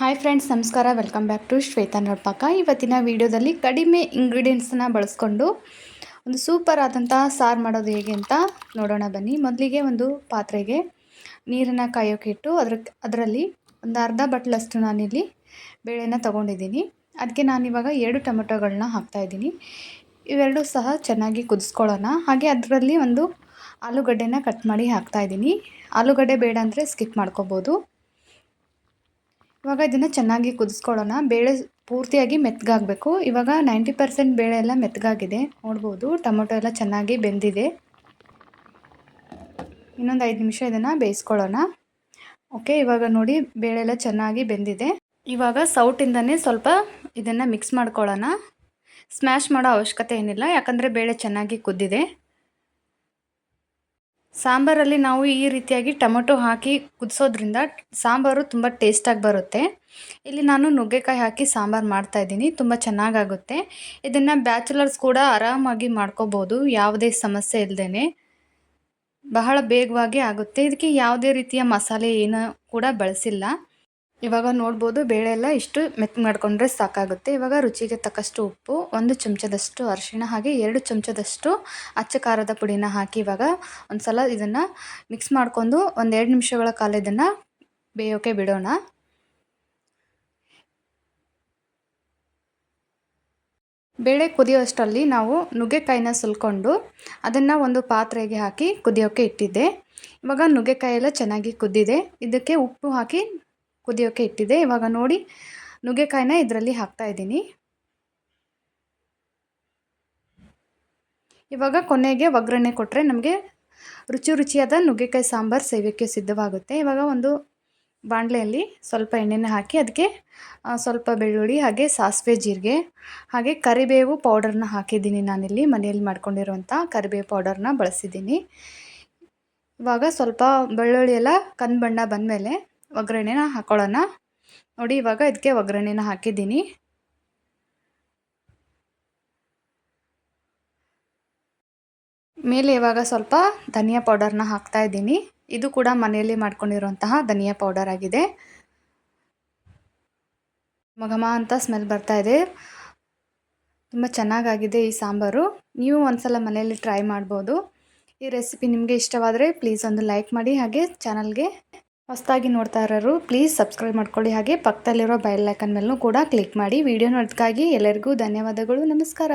Hi friends ನಮಸ್ಕಾರ. Welcome back to Shweta ನೋಡ್ಪಾಕ. ಇವತ್ತಿನ ವಿಡಿಯೋದಲ್ಲಿ ಕಡಿಮೆ ಇಂಗ್ರೀಡಿಯೆಂಟ್ಸನ್ನ ಬಳಸ್ಕೊಂಡು ಒಂದು ಸೂಪರ್ ಆದಂಥ ಸಾರು ಮಾಡೋದು ಹೇಗೆ ಅಂತ ನೋಡೋಣ ಬನ್ನಿ. ಮೊದಲಿಗೆ ಒಂದು ಪಾತ್ರೆಗೆ ನೀರನ್ನು ಕಾಯೋಕೆ ಇಟ್ಟು ಅದ್ರ ಅದರಲ್ಲಿ ಒಂದು ಅರ್ಧ ಬಟ್ಲಷ್ಟು ನಾನಿಲ್ಲಿ ಬೇಳೆನ ತೊಗೊಂಡಿದ್ದೀನಿ. ಅದಕ್ಕೆ ನಾನಿವಾಗ ಎರಡು ಟೊಮೆಟೊಗಳನ್ನ ಹಾಕ್ತಾಯಿದ್ದೀನಿ ಇವೆರಡೂ ಸಹ ಚೆನ್ನಾಗಿ ಕುದಿಸ್ಕೊಳ್ಳೋಣ. ಹಾಗೆ ಅದರಲ್ಲಿ ಒಂದು ಆಲೂಗಡ್ಡೆನ ಕಟ್ ಮಾಡಿ ಹಾಕ್ತಾಯಿದ್ದೀನಿ ಆಲೂಗಡ್ಡೆ ಬೇಡ ಅಂದರೆ ಸ್ಕಿಪ್ ಮಾಡ್ಕೋಬೋದು. ಇವಾಗ ಇದನ್ನು ಚೆನ್ನಾಗಿ ಕುದಿಸ್ಕೊಳ್ಳೋಣ. ಬೇಳೆ ಪೂರ್ತಿಯಾಗಿ ಮೆತ್ತಗಾಗಬೇಕು ಇವಾಗ ನೈಂಟಿ ಪರ್ಸೆಂಟ್ ಬೇಳೆ ಎಲ್ಲ ಮೆತ್ತಗಾಗಿದೆ ನೋಡ್ಬೋದು, ಟೊಮೊಟೊ ಎಲ್ಲ ಚೆನ್ನಾಗಿ ಬೆಂದಿದೆ. ಇನ್ನೊಂದು ಐದು ನಿಮಿಷ ಇದನ್ನು ಬೇಯಿಸ್ಕೊಳ್ಳೋಣ. ಓಕೆ, ಇವಾಗ ನೋಡಿ ಬೇಳೆ ಎಲ್ಲ ಚೆನ್ನಾಗಿ ಬೆಂದಿದೆ. ಇವಾಗ ಸೌಟಿಂದನೇ ಸ್ವಲ್ಪ ಇದನ್ನು ಮಿಕ್ಸ್ ಮಾಡ್ಕೊಳ್ಳೋಣ. ಸ್ಮ್ಯಾಶ್ ಮಾಡೋ ಅವಶ್ಯಕತೆ ಏನಿಲ್ಲ, ಯಾಕಂದರೆ ಬೇಳೆ ಚೆನ್ನಾಗಿ ಕುದ್ದಿದೆ. ಸಾಂಬಾರಲ್ಲಿ ನಾವು ಈ ರೀತಿಯಾಗಿ ಟೊಮೊಟೊ ಹಾಕಿ ಕುದಿಸೋದ್ರಿಂದ ಸಾಂಬಾರು ತುಂಬ ಟೇಸ್ಟಾಗಿ ಬರುತ್ತೆ. ಇಲ್ಲಿ ನಾನು ನುಗ್ಗೆಕಾಯಿ ಹಾಕಿ ಸಾಂಬಾರು ಮಾಡ್ತಾಯಿದ್ದೀನಿ ತುಂಬ ಚೆನ್ನಾಗಾಗುತ್ತೆ. ಇದನ್ನು ಬ್ಯಾಚುಲರ್ಸ್ ಕೂಡ ಆರಾಮಾಗಿ ಮಾಡ್ಕೋಬೋದು, ಯಾವುದೇ ಸಮಸ್ಯೆ ಇಲ್ಲದೇ ಬಹಳ ಬೇಗವಾಗಿ ಆಗುತ್ತೆ. ಇದಕ್ಕೆ ಯಾವುದೇ ರೀತಿಯ ಮಸಾಲೆ ಏನೂ ಕೂಡ ಬಳಸಿಲ್ಲ. ಇವಾಗ ನೋಡ್ಬೋದು ಬೇಳೆ ಎಲ್ಲ ಇಷ್ಟು ಮೆತ್ತ ಮಾಡಿಕೊಂಡ್ರೆ ಸಾಕಾಗುತ್ತೆ. ಇವಾಗ ರುಚಿಗೆ ತಕ್ಕಷ್ಟು ಉಪ್ಪು, ಒಂದು ಚಮಚದಷ್ಟು ಅರಿಶಿಣ ಹಾಗೆ ಎರಡು ಚಮಚದಷ್ಟು ಅಚ್ಚ ಖಾರದ ಪುಡಿನ ಹಾಕಿ ಇವಾಗ ಒಂದು ಸಲ ಇದನ್ನು ಮಿಕ್ಸ್ ಮಾಡ್ಕೊಂಡು ಒಂದು ಎರಡು ನಿಮಿಷಗಳ ಕಾಲ ಇದನ್ನು ಬೇಯೋಕೆ ಬಿಡೋಣ. ಬೇಳೆ ಕುದಿಯೋಷ್ಟರಲ್ಲಿ ನಾವು ನುಗ್ಗೆಕಾಯಿನ ಸುಲ್ಕೊಂಡು ಅದನ್ನು ಒಂದು ಪಾತ್ರೆಗೆ ಹಾಕಿ ಕುದಿಯೋಕೆ ಇಟ್ಟಿದ್ದೆ. ಇವಾಗ ನುಗ್ಗೆಕಾಯಿ ಎಲ್ಲ ಚೆನ್ನಾಗಿ ಕುದ್ದಿದೆ. ಇದಕ್ಕೆ ಉಪ್ಪು ಹಾಕಿ ಕುದಿಯೋಕೆ ಇಟ್ಟಿದೆ. ಇವಾಗ ನೋಡಿ, ನುಗ್ಗೆಕಾಯಿನ ಇದರಲ್ಲಿ ಹಾಕ್ತಾ ಇದ್ದೀನಿ. ಇವಾಗ ಕೊನೆಗೆ ಒಗ್ಗರಣೆ ಕೊಟ್ಟರೆ ನಮಗೆ ರುಚಿ ರುಚಿಯಾದ ನುಗ್ಗೆಕಾಯಿ ಸಾಂಬಾರು ಸೇವಕ್ಕೆ ಸಿದ್ಧವಾಗುತ್ತೆ. ಇವಾಗ ಒಂದು ಬಾಣಲೆಯಲ್ಲಿ ಸ್ವಲ್ಪ ಎಣ್ಣೆನ ಹಾಕಿ ಅದಕ್ಕೆ ಸ್ವಲ್ಪ ಬೆಳ್ಳುಳ್ಳಿ ಹಾಗೆ ಸಾಸಿವೆ ಜೀರಿಗೆ, ಹಾಗೆ ಕರಿಬೇವು ಪೌಡರ್ನ ಹಾಕಿದ್ದೀನಿ ನಾನಿಲ್ಲಿ. ಮನೆಯಲ್ಲಿ ಮಾಡ್ಕೊಂಡಿರುವಂಥ ಕರಿಬೇವು ಪೌಡರ್ನ ಬಳಸಿದ್ದೀನಿ. ಇವಾಗ ಸ್ವಲ್ಪ ಬೆಳ್ಳುಳ್ಳಿ ಎಲ್ಲ ಕಂದು ಬಣ್ಣ ಬಂದಮೇಲೆ ಒಗ್ಗರಣೆನ ಹಾಕೊಳ್ಳೋಣ. ನೋಡಿ, ಇವಾಗ ಇದಕ್ಕೆ ಒಗ್ಗರಣೆನ ಹಾಕಿದ್ದೀನಿ. ಮೇಲೆ ಇವಾಗ ಸ್ವಲ್ಪ ಧನಿಯಾ ಪೌಡರ್ನ ಹಾಕ್ತಾ ಇದ್ದೀನಿ. ಇದು ಕೂಡ ಮನೆಯಲ್ಲಿ ಮಾಡ್ಕೊಂಡಿರುವಂತಹ ಧನಿಯಾ ಪೌಡರ್ ಆಗಿದೆ. ಮಗಮ ಅಂತ ಸ್ಮೆಲ್ ಬರ್ತಾ ಇದೆ. ತುಂಬ ಚೆನ್ನಾಗಾಗಿದೆ ಈ ಸಾಂಬಾರು. ನೀವು ಒಂದ್ಸಲ ಮನೆಯಲ್ಲಿ ಟ್ರೈ ಮಾಡ್ಬೋದು. ಈ ರೆಸಿಪಿ ನಿಮಗೆ ಇಷ್ಟವಾದರೆ ಪ್ಲೀಸ್ ಒಂದು ಲೈಕ್ ಮಾಡಿ ಹಾಗೆ ಚಾನಲ್ಗೆ ಹೊಸದಾಗಿ ನೋಡ್ತಾ ಇರೋರು ಪ್ಲೀಸ್ ಸಬ್ಸ್ಕ್ರೈಬ್ ಮಾಡ್ಕೊಳ್ಳಿ. ಹಾಗೆ ಪಕ್ಕದಲ್ಲಿರೋ ಬೆಲ್ ಐಕನ್ ಮೇಲೂ ಕೂಡ ಕ್ಲಿಕ್ ಮಾಡಿ. ವಿಡಿಯೋ ನೋಡೋದಕ್ಕಾಗಿ ಎಲ್ಲರಿಗೂ ಧನ್ಯವಾದಗಳು. ನಮಸ್ಕಾರ.